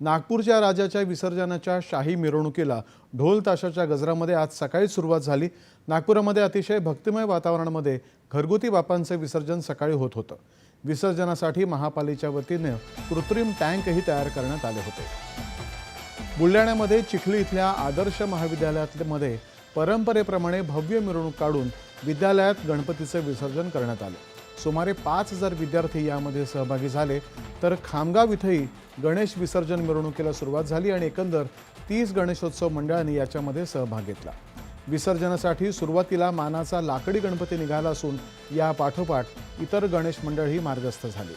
नागपूरच्या राजाच्या विसर्जनाच्या शाही मिरवणुकीला ढोल ताशाच्या गजरामध्ये आज सकाळी सुरुवात झाली. नागपुरामध्ये अतिशय भक्तिमय वातावरणामध्ये घरगुती बापांचे विसर्जन सकाळी होत होतं. विसर्जनासाठी महापालिकेच्या वतीने कृत्रिम टँकही तयार करण्यात आले होते. बुलढाण्यामध्ये चिखली इथल्या आदर्श महाविद्यालयामध्ये परंपरेप्रमाणे भव्य मिरवणूक काढून विद्यालयात गणपतीचे विसर्जन करण्यात आले. सुमारे पाच हजार विद्यार्थी यामध्ये सहभागी झाले. तर खामगाव इथंही गणेश विसर्जन मिरवणुकीला सुरुवात झाली आणि एकंदर तीस गणेशोत्सव मंडळांनी याच्यामध्ये सहभाग घेतला. विसर्जनासाठी सुरुवातीला मानाचा लाकडी गणपती निघाला असून या पाठोपाठ इतर गणेश मंडळही मार्गस्थ झाली.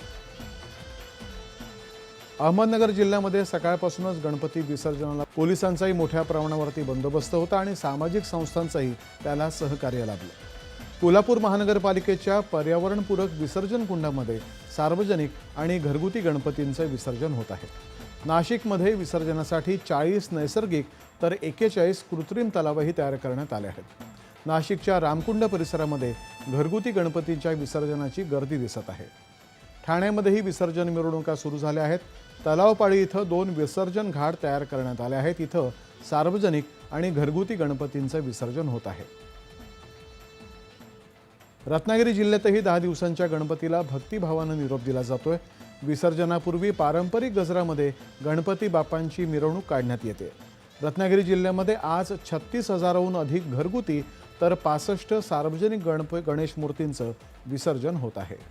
अहमदनगर जिल्ह्यामध्ये सकाळपासूनच गणपती विसर्जनाला पोलिसांचाही मोठ्या प्रमाणावरती बंदोबस्त होता आणि सामाजिक संस्थांचंही त्याला सहकार्य लाभलं. कोल्हापूर महानगरपालिकेच्या पर्यावरणपूरक विसर्जन कुंडामध्ये सार्वजनिक आणि घरगुती गणपतींचं विसर्जन होत आहे. नाशिकमध्ये विसर्जनासाठी चाळीस नैसर्गिक तर एकेचाळीस कृत्रिम तलावही तयार करण्यात आले आहेत. नाशिकच्या रामकुंड परिसरामध्ये घरगुती गणपतींच्या विसर्जनाची गर्दी दिसत आहे. ठाण्यामध्येही विसर्जन मिरवणुका सुरू झाल्या आहेत. तलावपाळी इथं दोन विसर्जन घाट तयार करण्यात आले आहेत. इथं सार्वजनिक आणि घरगुती गणपतींचं विसर्जन होत आहे. रत्नागिरी जिल्ह्यातही दहा दिवसांच्या गणपतीला भक्तिभावानं निरोप दिला जातोय. विसर्जनापूर्वी पारंपरिक गजरामध्ये गणपती बाप्पांची मिरवणूक काढण्यात येते. रत्नागिरी जिल्ह्यामध्ये आज छत्तीस हजाराहून अधिक घरगुती तर पासष्ट सार्वजनिक गणप गणेश मूर्तींचं विसर्जन होत आहे.